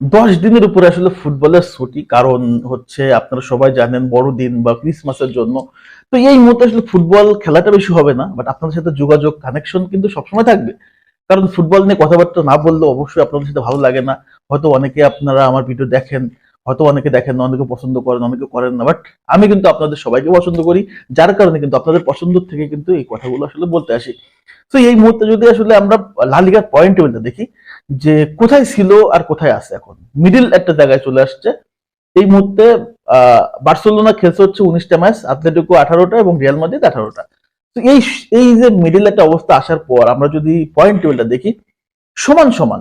দশ দিনের উপরে আসলে ফুটবলের ছুটি, কারণ হচ্ছে আপনারা সবাই জানেন বড়দিন বা ক্রিসমাসের জন্য। তো এই মুহূর্তে আসলে ফুটবল খেলাটা বেশি হবে না বাট আপনাদের সাথে যোগাযোগ কানেকশন কিন্তু সবসময় থাকবে। কারণ ফুটবল নিয়ে কথাবার্তা না বললে অবশ্যই আপনাদের সাথে ভালো লাগে না। হয়তো অনেকে আপনারা আমার ভিডিও দেখেন, হয়তো অনেকে দেখেন না, অনেকে পছন্দ করেন, অনেকে করেন না বাট আমি কিন্তু আপনাদের সবাইকে পছন্দ করি, যার কারণে কিন্তু আপনাদের পছন্দ থেকে কিন্তু এই কথাগুলো আসলে বলতে আসি। তো এই মুহূর্তে যদি আসলে আমরা লালিগার পয়েন্ট টেবিলটা দেখি যে কোথায় ছিল আর কোথায় আছে এখন। মিডিল একটা জায়গায় চলে আসছে। এই মুহূর্তে বার্সেলোনা খেলছে হচ্ছে উনিশটা ম্যাচ আথলেটিকো আঠারোটা এবং রিয়াল মাদ্রিদ আঠারোটা। তো এই এই যে মিডিল একটা অবস্থা আসার পর, আমরা যদি পয়েন্ট টেবিলটা দেখি, সমান সমান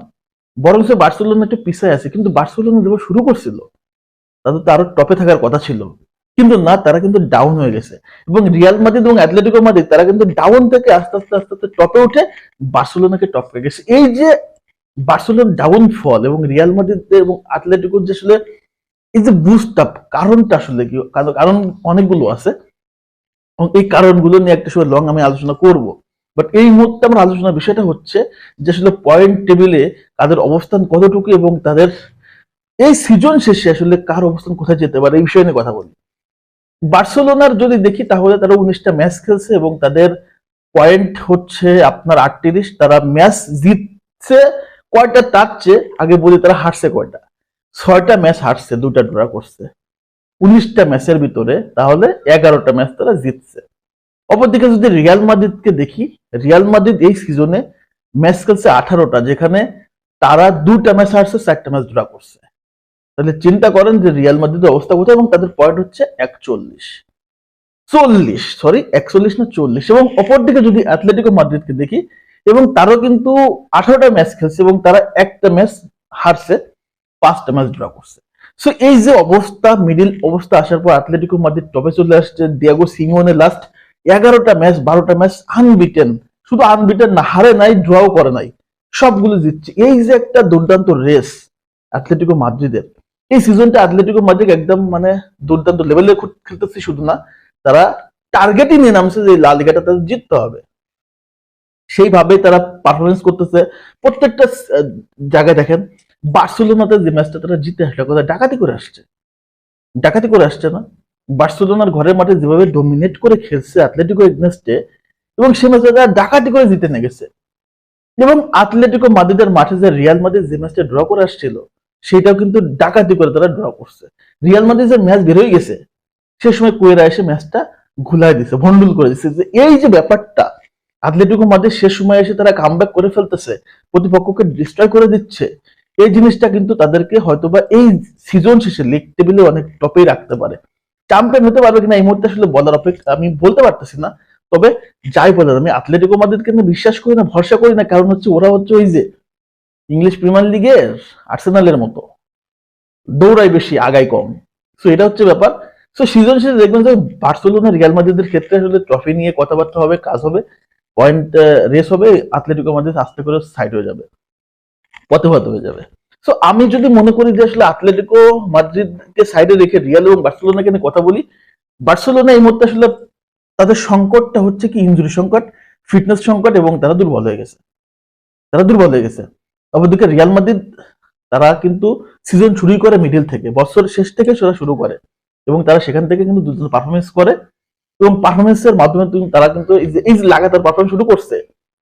সে বার্সেলোনা একটু পিছায় আছে, কিন্তু বার্সেলোনা যেভাবে শুরু করছিল তাদের তো আরও টপে থাকার কথা ছিল। কিন্তু না, তারা কিন্তু ডাউন হয়ে গেছে। এবং রিয়াল মাদ্রিদ এবং অ্যাথলেটিকো মাদ্রিদ তারা কিন্তু ডাউন থেকে আস্তে আস্তে আস্তে আস্তে টপে উঠে বার্সেলোনাকে টপ হয়ে গেছে। এই যে বার্সেলোনার ডাউন ফল এবং রিয়াল মাদ্রিদ এবং আথলেটিকোর যে আসলে এই যে বুস্ট আপ কারণটা আসলে কি? কারণ অনেকগুলো আছে। এবং এই কারণগুলো নিয়ে একটা সময় লং আমি আলোচনা করব। বাট এই মুহূর্তে আমার আলোচনার বিষয়টা হচ্ছে যে আসলে পয়েন্ট টেবিলে তাদের অবস্থান কতটুকু এবং তাদের এই সিজন শেষে আসলে কার অবস্থান কোথায় যেতে পারে, এই বিষয় নিয়ে কথা বলি। বার্সেলোনার যদি দেখি তাহলে তারা উনিশটা ম্যাচ খেলছে এবং তাদের পয়েন্ট হচ্ছে আপনার আটত্রিশ, তারা ম্যাচ জিতছে কয়টা চেয়ে আগে বলি তারা হারছে কয়টা? ছয়টা ম্যাচ হারছে দুটা ড্র করছে। উনিশটা ম্যাচের ভিতরে তাহলে এগারোটা ম্যাচ তারা জিতছে। অপরদিকে যদি রিয়াল মাদ্রিদকে দেখি রিয়াল মাদ্রিদ এই সিজনে ম্যাচ খেলছে আঠারোটা, যেখানে তারা দুটা ম্যাচ হারছে, চারটা ম্যাচ ড্র করছে। তাহলে চিন্তা করেন যে রিয়াল মাদ্রিদের অবস্থা কোথায় এবং তাদের পয়েন্ট হচ্ছে একচল্লিশ। চল্লিশ সরি একচল্লিশ না চল্লিশ। এবং অপরদিকে যদি অ্যাথলেটিকো মাদ্রিদকে দেখি, এবং তারও কিন্তু আঠারোটা ম্যাচ খেলছে এবং তারা একটা ম্যাচ হারছে, পাঁচটা ম্যাচ ড্র করছে। সো এই যে অবস্থা মিডিল অবস্থা আসার পর অ্যাথলেটিকো মাদ্রিদ টপে চলে আসছে দিয়াগো লাস্ট এগারোটা ম্যাচ বারোটা ম্যাচ আনবিটেন শুধু আনবিটেন না, হারে নাই ড্রও করে নাই। সবগুলো জিতছে। এই যে একটা দুর্দান্ত রেস অ্যাথলেটিকো মাদ্রিদের এই সিজনটা অ্যাথলেটিকো মাদ্রিদ একদম মানে দুর্দান্ত লেভেলে খেলতেছে শুধু না। তারা টার্গেটই নিয়ে নামছে যে লাল লিগাটা তাদের জিততে হবে। সেইভাবে তারা পারফরমেন্স করতেছে। প্রত্যেকটা জায়গায় দেখেন, বার্সেলোনাতে যে ম্যাচটা তারা জিতে আসলে, কোথায়? ডাকাতি করে আসছে। ডাকাতি করে আসছে না। বার্সেলোনার ঘরের মাঠে যেভাবে ডোমিনেট করে খেলছে অ্যাথলেটিকো এগনেস্টে এবং সে ম্যাচটা তারা ডাকাতি করে জিতে নিয়ে গেছে। এবং আথলেটিকো মাদ্রিদের মাঠে যে রিয়াল মাদ্রিদ যে ম্যাচটা ড্র করে আসছিল, সেটাও কিন্তু ডাকাতি করে তারা ড্র করছে। রিয়াল মাদ্রিদ যে ম্যাচ বের হয়ে গেছে সে সময় কুয়েরা এসে ম্যাচটা ঘুলাই দিছে ভন্ডুল করে দিছে। যে এই যে ব্যাপারটা আথলেটিকো মাদ্রিদ সে সময় এসে তারা কামব্যাক করে ফেলতেছে, প্রতিপক্ষকে ডিস্ট্রয় করে দিচ্ছে। এই জিনিসটা কিন্তু তাদেরকে হয়তোবা এই সিজন শেষে লিগ টেবিলে অনেক টপেই রাখতে পারে। চ্যাম্পিয়ন হতে পারবে কিনা এই মুহূর্তে আসলে বলার অপেক্ষা আমি বলতে পারতেছি না, তবে যাই বলেন আমি আথলেটিকো মাদ্রিদকে নিয়ে বিশ্বাস করি না, ভরসা করি না, কারণ হচ্ছে ওরা হচ্ছে ওই যে ইংলিশ প্রিমিয়ার লিগের আর্সেনালের মতো। দৌড়াই বেশি আগাই কম। সো এটা হচ্ছে ব্যাপার। সো সিজন শেষে দেখবেন যে বার্সেলোনা, রিয়াল মাদ্রিদের ক্ষেত্রে আসলে ট্রফি নিয়ে কথাবার্তা হবে, কাজ হবে পয়েন্ট রেস হবে আথলেটিকো মাদ্রিদ আস্তে করে সাইড হয়ে যাবে পথে পথে হয়ে যাবে। সো আমি যদি মনে করি যে আসলে আথলেটিকো মাদ্রিদকে সাইডে রেখে রিয়াল এবং বার্সেলোনাকে নিয়ে কথা বলি, বার্সেলোনা এই মুহূর্তে আসলে তাদের সংকটটা হচ্ছে কি? ইনজুরি সংকট ফিটনেস সংকট এবং তারা দুর্বল হয়ে গেছে। তারা দুর্বল হয়ে গেছে। অপরদিকে রিয়াল মাদ্রিদ তারা কিন্তু সিজন শুরুই করে মিডিল থেকে, বছর শেষ থেকে সেটা শুরু করে। এবং তারা সেখান থেকে কিন্তু দুজন পারফরমেন্স করে এবং পারফরমেন্সের মাধ্যমে তারা কিন্তু এই যে লাগাতার পারফরমেন্স শুরু করছে,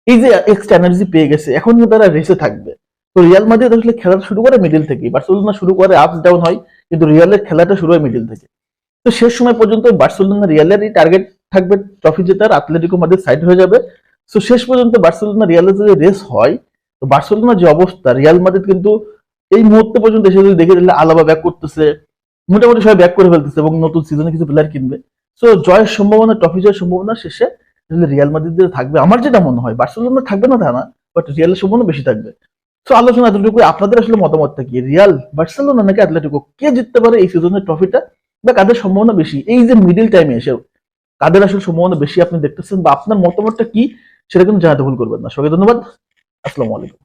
এই যে এক্সট্রা এনার্জি পেয়ে গেছে, এখন কিন্তু তারা রেসে থাকবে। তো রিয়াল মাদ্রিদ আসলে খেলাটা শুরু করে মিডিল থেকে বার্সেলোনা শুরু করে আপস ডাউন হয়, কিন্তু রিয়ালের খেলাটা শুরু হয় মিডিল থেকে। তো শেষ সময় পর্যন্ত বার্সেলোনা রিয়ালেরই টার্গেট থাকবে ট্রফি জেতার আথলেটিকো মাদ্রিদ সাইড হয়ে যাবে। তো শেষ পর্যন্ত বার্সেলোনা রিয়ালের যদি রেস হয়, তো বার্সেলোনার যে অবস্থা রিয়াল মাদ্রিদ কিন্তু এই মুহূর্তে পর্যন্ত এসে যদি দেখে দিলে আলাবা ব্যাক করতেছে মোটামুটি সবাই ব্যাক করে ফেলতেছে এবং নতুন সিজনে কিছু প্লেয়ার কিনবে। সো জয়ের সম্ভাবনা ট্রফি জয়ের সম্ভাবনা শেষে রিয়াল মাদ্রিদের থাকবে। আমার যেটা মনে হয় বার্সেলোনা থাকবে না তা না বাট রিয়ালের সম্ভাবনা বেশি থাকবে। সো আলোচনা এতটুকু আপনাদের আসলে মতামতটা কি? রিয়াল বার্সেলোনা নাকি অ্যাথলেটিকো কে জিততে পারে এই সিজনের ট্রফিটা বা কাদের সম্ভাবনা বেশি? এই যে মিডিল টাইমে এসে কাদের আসলে সম্ভাবনা বেশি আপনি দেখতেছেন বা আপনার মতামতটা কি, সেটা কিন্তু জানাতে ভুল করবেন না। সবাই ধন্যবাদ। আসসালামু আলাইকুম।